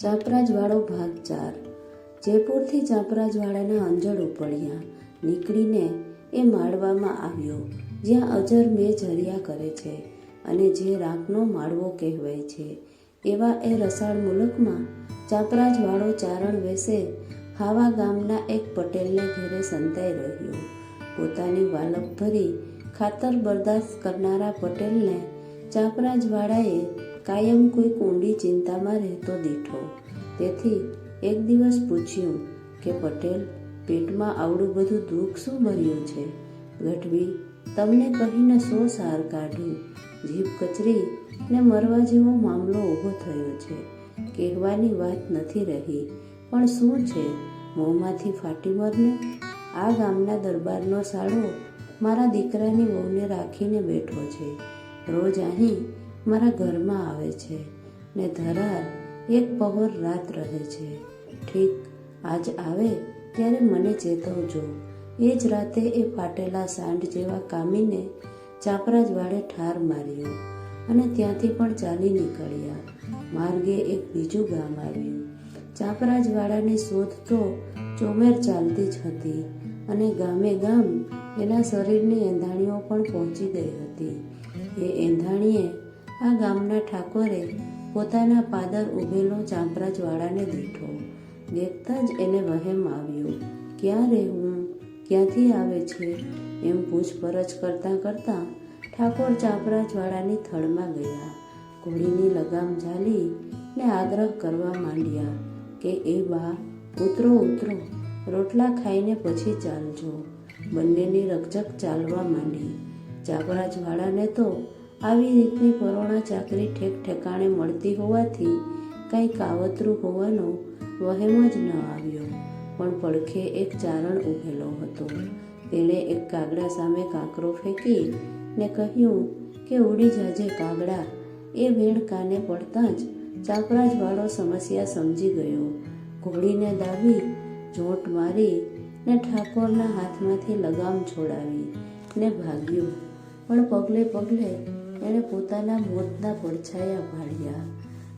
ચાપરાજવાળો ભાગ ચાર. જયપુરથી ચાપરાજવાળાના અંજળ ઉપડ્યા. નીકળીને એ માળવામાં આવ્યો, જ્યાં અજર મેં ઝરિયા કરે છે અને જે રાખનો માળવો કહેવાય છે. એવા એ રસાળ મુલકમાં ચાપરાજવાળો ચારણ વેસે હાવા ગામના એક પટેલને ઘેરે સંતાઈ રહ્યો. પોતાની વાલક ભરી ખાતર બરદાસ્ત કરનારા પટેલને ચાપરાજવાળાએ કાયમ કોઈ કુંડી ચિંતામાં રહેતો દીઠો. તેથી એક દિવસ પૂછ્યું કે, પટેલ, પેટમાં આવડું બધું દુઃખ શું ભર્યું છે? ગઢવી, તમને કહીને સો સાર કાઢ્યું જીભ કચરી ને મરવા જેવો મામલો ઊભો થયો છે. કહેવાની વાત નથી રહી. પણ શું છે? મોંમાંથી ફાટી મરને? આ ગામના દરબારનો સાળો મારા દીકરાની વહુને રાખીને બેઠો છે. રોજ અહીં મારા ઘરમાં આવે છે ને ધરાર એક પહોર રાત રહે છે. ઠીક, આજ આવે ત્યારે મને ચેતવજો. એ જ રાતે એ ફાટેલા સાંઢ જેવા કામીને ચાપરાજ વાળે ઠાર માર્યો અને ત્યાંથી પણ ચાલી નીકળ્યા. માર્ગે એક બીજું ગામ આવ્યું. ચાપરાજવાળાની શોધ તો ચોમેર ચાલતી જ હતી અને ગામે ગામ એના શરીરની એંધાણીઓ પણ પહોંચી ગઈ હતી. એ એંધાણીએ આ ગામના ઠાકોરે પોતાના પાદર ઉભેલો ચાંપરાજવાળાને દીઠો. દેખતા જ એને વહેમ આવ્યો ક્યાં રહેવું ક્યાંથી આવે છે? એમ પૂછપરછ કરતાં કરતાં ઠાકોર ચાંપરાજવાળાની થડમાં ગયા. ઘોડીની લગામ ઝાલી ને આગ્રહ કરવા માંડ્યા કે, એ બા, ઉતરો ઉતરો, રોટલા ખાઈને પછી ચાલજો. બંનેની રકઝક ચાલવા માંડી. ચાપરાજવાળાને તો આવી રીતની પરોણા ચાકરી ઠેક ઠેકાણે મળતી હોવાથી કંઈ કાવતરું હોવાનો વહેમ જ ન આવ્યો. પણ પડખે એક ચારણ ઊભેલો હતો. તેણે એક કાગડા સામે કાંકરો ફેંકી ને કહ્યું કે ઉડી જાજે કાગડા. એ વેણ કાને પડતાં જ ચાપરાજવાળો સમસ્યા સમજી ગયો. ઘોડીને દાબી, જોટ મારી ને ઠાકોરના હાથમાંથી લગામ છોડાવી ને ભાગ્યું. પણ પગલે પગલે એણે પોતાના મોતના પડછાયા ભાળ્યા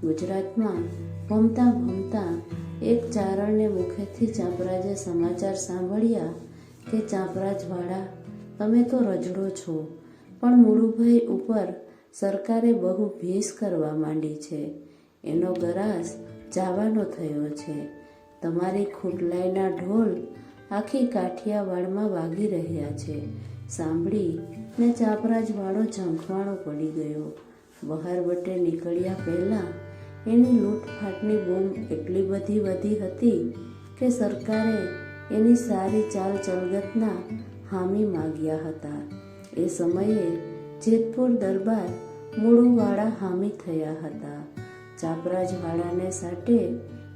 ગુજરાતમાં ભમતા ભમતા એક ચારણને મુખેથી ચાપરાજે સમાચાર સાંભળ્યા કે ચાપરાજવાળા, તમે તો રજડો છો, પણ મુળુભાઈ ઉપર સરકારે બહુ ભેસ કરવા માંડી છે. એનો ગરાસ જાવાનો થયો છે. તમારી ખૂટલાઈના ઢોલ આખી કાઠિયાવાડમાં વાગી રહ્યા છે. સાંભળી ને ચાપરાજવાળો ઝંખવાળો પડી ગયો. બહાર વટે નીકળ્યા પહેલાં એની લૂંટફાટની બૂમ એટલી બધી વધી હતી કે સરકારે એની સારી ચાલ ચલગતના હામી માગ્યા હતા. એ સમયે જેતપુર દરબાર મૂળુવાળા હામી થયા હતા. ચાપરાજવાળાને સાટે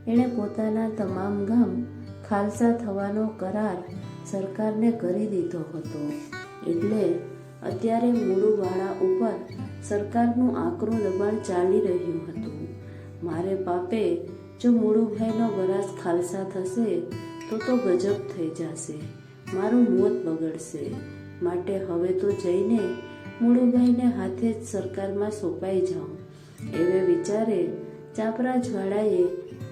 એણે પોતાના તમામ ગામ ખાલસા થવાનો કરાર સરકારને કરી દીધો હતો. એટલે અત્યારે મૂળવાળા ઉપર સરકારનું આકરું દબાણ ચાલી રહ્યું હતું. મારે પાપે જો મૂળુભાઈનો વરાસ ખાલસા થશે, તો તો ગજબ થઈ જશે. મારું મોત બગડશે. માટે હવે તો જઈને મૂળુભાઈને હાથે જ સરકારમાં સોંપાઈ જાઉં. એવે વિચારે ચાપરાજવાળાએ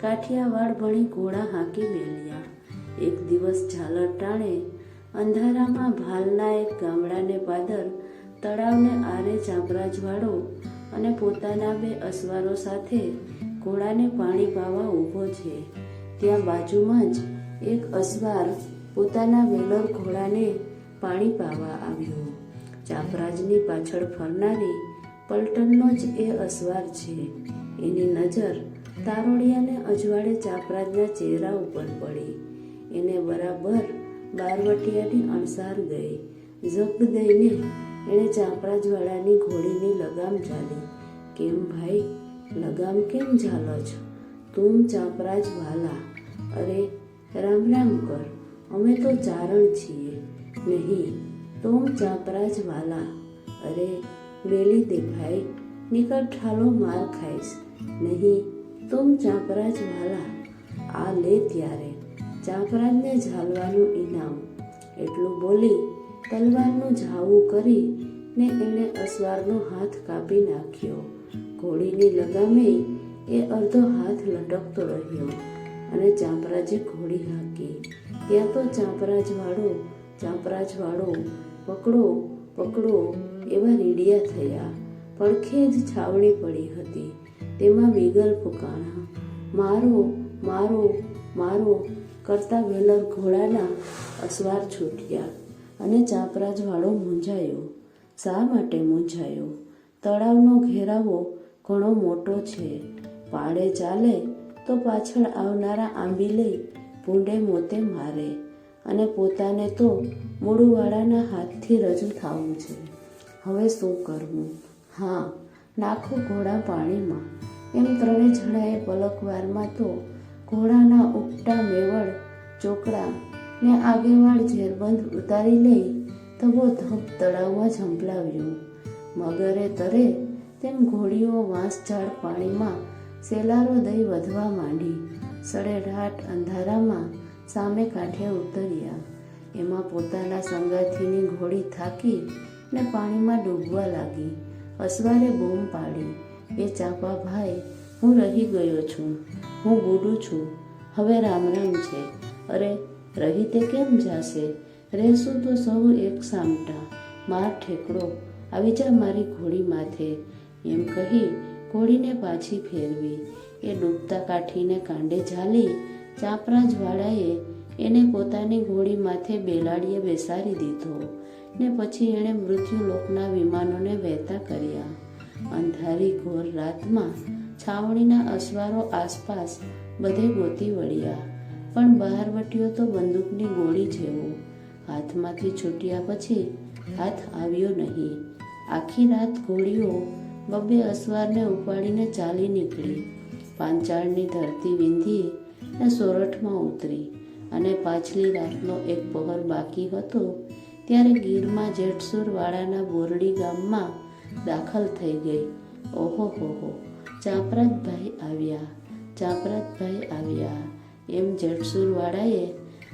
કાઠિયાવાડ ભણી ઘોડા હાંકી મેલ્યા એક દિવસ ઝાલર ટાણે અંધારામાં ભાલના એક ગામડાને પાદર, તળાવને આરે ચાપરાજવાળો અને પોતાના બે અસવારો સાથે ઘોડાને પાણી પાવા ઊભો છે. ત્યાં બાજુમાં જ એક અસવાર પોતાના વેલર ઘોડાને પાણી પાવા આવ્યો. ચાપરાજની પાછળ ફરનારી પલટનનો જ એ અસવાર છે. એની નજર તારોડિયાને અજવાળે ચાપરાજના ચહેરા ઉપર પડી. એને બરાબર બારવટિયાની અણસાર ગઈ. જપ દઈને એણે ચાપરાજવાળાની ઘોડીની લગામ ઝાલી. કેમ ભાઈ, લગામ કેમ ઝાલો છો? તું ચાપરાજ વાલા. અરે, રામ રામ કર. અમે તો ચારણ છીએ. નહીં તું ચાપરાજ વાલા. અરે, વેલી દે ભાઈ, નિકટ ઠાલો માર ખાઈશ. નહીં તું ચાપરાજ વાલા. આ લે ત્યારે. ચાપરાજને ઝાલવાનું ઇનામ. એટલું બોલી તલવારનું ઝાવું કરી ને એણે અસવારનો હાથ કાપી નાખ્યો. ઘોડીની લગામે એ અડધો હાથ લટકતો રહ્યો અને ચાંપરાજે ઘોડી હાંકી. ત્યાં તો ચાંપરાજવાળો ચાંપરાજવાળો પકડો પકડો, એવા રીડિયા થયા. પડખે જ છાવણી પડી હતી. તેમાં બીગલ પુકાણા મારો મારો મારો કરતા વેલર ઘોડાના અસવાર છૂટ્યા અને ચાપરાજવાળો મૂંઝાયો. શા માટે મૂંઝાયો? તળાવનો ઘેરાવો ઘણો મોટો છે. પાડે ચાલે તો પાછળ આવનારા આંબી લઈ ભૂંડે મોતે મારે અને પોતાને તો મૂળવાળાના હાથથી રજૂ થવું છે. હવે શું કરવું? હા, નાખો ઘોડા પાણીમાં. એમ ત્રણે જણાએ પલકવારમાં તો ઘોડાના ઉપટા મેવડ ચોકડા ને આગેવાળ ઝેરબંધ ઉતારી લઈ તબો ધબ તળાવમાં ઝંપલાવ્યો. મગરે તરે તેમ ઘોડીઓ વાંસ ઝાડ પાણીમાં સેલારો દઈ વધવા માંડી. સડેઢાટ અંધારામાં સામે કાંઠે ઉતર્યા. એમાં પોતાના સંગાથીની ઘોડી થાકી ને પાણીમાં ડૂબવા લાગી. અસવારે બૂમ પાડી. એ ચાપા ભાઈ હું રહી ગયો છું, હું બુડું છું, હવે રામ રામ છે. અરે, રહી તે કેમ જાશે? રહેશું તો સૌ એક સામટા, માર ઠેકડો, આવી જા મારી ઘોડી માથે. એમ કહી ઘોડીને પાછી ફેરવી. એ ડૂબતા કાઠીને કાંડે ઝાલી ચાપરાજવાળાએ એને પોતાની ઘોડી માથે બેલાડીએ બેસાડી દીધો ને પછી એણે મૃત્યુલોકના વિમાનોને વહેતા કર્યા. અંધારી ઘોર રાતમાં છાવણીના અસવારો આસપાસ બધે ગોતી વળ્યા. પણ બહાર વટ્યો તો બંદૂકની ગોળી જેવો. હાથમાંથી છૂટ્યા પછી હાથ આવ્યો નહીં. આખી રાત ઘોડીઓ બબ્બે અસવારને ઉપાડીને ચાલી નીકળી. પાંચાળની ધરતી વિંધી ને સોરઠમાં ઉતરી અને પાછલી રાતનો એક પહોર બાકી હતો ત્યારે ગીરમાં જેઠસુરવાળાના બોરડી ગામમાં દાખલ થઈ ગઈ. ઓહો, હો હો. ચાપરાજભાઈ આવ્યા ચાપરાજભાઈ આવ્યા. એમ જટસુરવાળાએ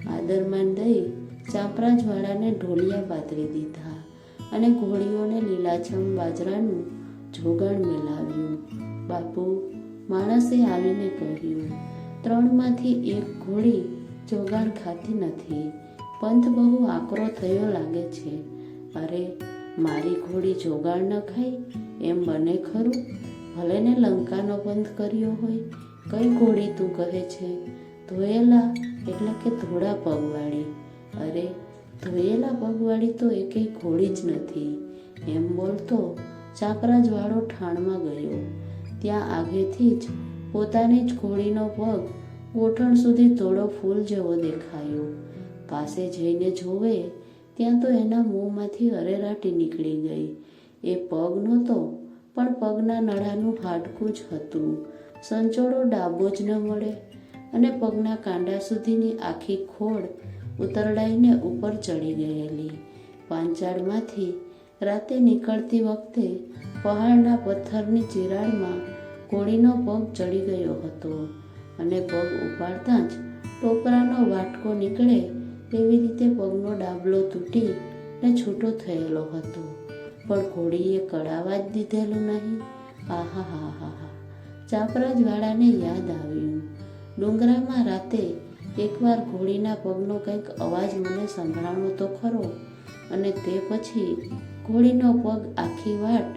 આદરમાન દઈ ચાપરાજવાળાને ઢોલિયા પાથરી દીધા અને ઘોડીઓને લીલાછમ બાજરાનું જોગાણ મેલાવ્યું બાપુ, માણસે આવીને કહ્યું, ત્રણમાંથી એક ઘોડી જોગાણ ખાતી નથી. પંથ બહુ આકરો થયો લાગે છે. અરે, મારી ઘોડી જોગાણ ન ખાઈ એમ બને ખરું? ભલે ને લંકાનો બંધ કર્યો હોય, કઈ ઘોડી તું કહે છે? ધોયેલા એટલે કે ધોળા પગવાળી. અરે, ધોયેલા પગવાળી તો એકેય ઘોડી જ નથી. એમ બોલતો ચાપરાજવાળો ઠાણમાં ગયો. ત્યાં આગેથી જ પોતાની જ ઘોડીનો પગ ગોઠણ સુધી થોડો ફૂલ જેવો દેખાયો. પાસે જઈને જોવે, ત્યાં તો એના મોંમાંથી અરેરાટી નીકળી ગઈ. એ પગ નહોતો પણ પગના નળાનું હાડકું જ હતું. સંચોડો ડાબો જ ન મળે અને પગના કાંડા સુધીની આખી ખોડ ઉતરડાઈને ઉપર ચડી ગયેલી. પાંચાળમાંથી રાતે નીકળતી વખતે પહાડના પથ્થરની ચિરાડમાં ઘોડીનો પગ ચડી ગયો હતો અને પગ ઉપાડતા જ ટોપરાનો વાટકો નીકળે તેવી રીતે પગનો ડાબલો તૂટી ને છૂટો થયેલો હતો. પણ ઘોડીએ કડાવા જ દીધેલું નહીં. આહા, હા હા ચાપરાજવાળાને યાદ આવ્યું. ડુંગરામાં રાતે એકવાર ઘોડીના પગનો કંઈક અવાજ મને સંભળાણો તો ખરો, અને તે પછી ઘોડીનો પગ આખી વાટ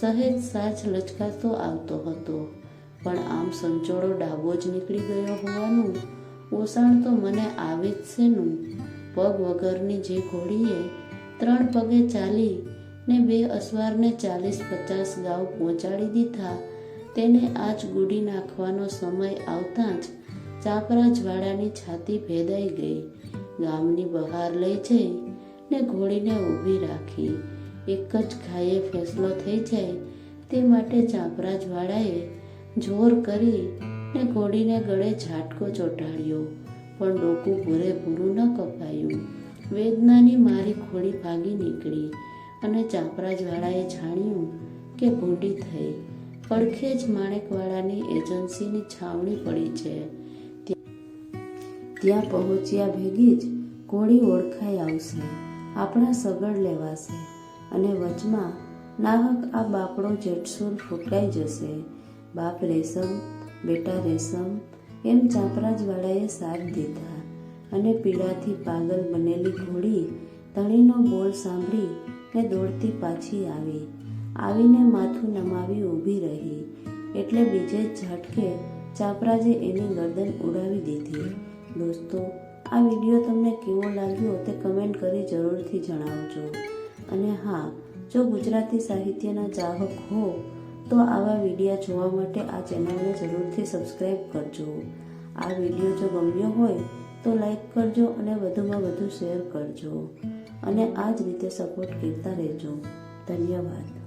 સહેજ સાજ લચકાતો આવતો હતો. પણ આમ સંચોડો ડાબો જ નીકળી ગયો હોવાનું ઓસાણ તો મને આવે જ શેનું? પગ વગરની જે ઘોડીએ ત્રણ પગે ચાલી ને બે અસવારને ચાલીસ પચાસ ગાઉ પહોંચાડી દીધા. તેને આજ ગુડી નાખવાનો સમય આવતાં જ ચાપરાજવાળાની છાતી ભેદાઈ ગઈ. ગામની બહાર લઈ જઈ ને ઘોડીને ઊભી રાખી. એક જ ઘાયે ફેસલો થઈ જાય તે માટે ચાપરાજવાળાએ જોર કરી ને ઘોડીને ગળે ઝાટકો ચોંટાડ્યો, પણ ડોકું ભૂરું ન કપાયું. વેદનાની મારી ખોડી ભાગી નીકળી. અને ચાપરાજવાળાએ જાણ્યું કે ભૂંડી થઈ પડખે જ માણેકવાળાની એજન્સીની છાવણી પડી છે. ત્યાં પહોંચ્યા ભેગી જ ઘોડી ઓળખાઈ આવશે, આપણા સગડ લેવાશે અને વચમાં નાહક આ બાપડો જેટસૂર ફૂંકાઈ જશે. બાપ રેશમ, બેટા રેશમ, એમ ચાપરાજવાળાએ સાથ દીધા અને પીડાથી પાગલ બનેલી ઘોડી તણીનો બોલ સાંભળી ને દોડતી પાછી આવી. આવીને માથું નમાવી ઊભી રહી. એટલે બીજે ઝટકે ચાપરાજે એની ગરદન ઉડાવી દીધી. દોસ્તો, આ વીડિયો તમને કેવો લાગ્યો તે કમેન્ટ કરી જરૂરથી જણાવજો. અને હા, જો ગુજરાતી સાહિત્યના ચાહક હો, તો આવા વિડીયા જોવા માટે આ ચેનલને જરૂરથી સબસ્ક્રાઈબ કરજો. આ વીડિયો જો ગમ્યો હોય, તો લાઈક કરજો અને વધુમાં વધુ શેર કરજો. અને આ જ રીતે સપોર્ટ કરતા રહેજો. ધન્યવાદ.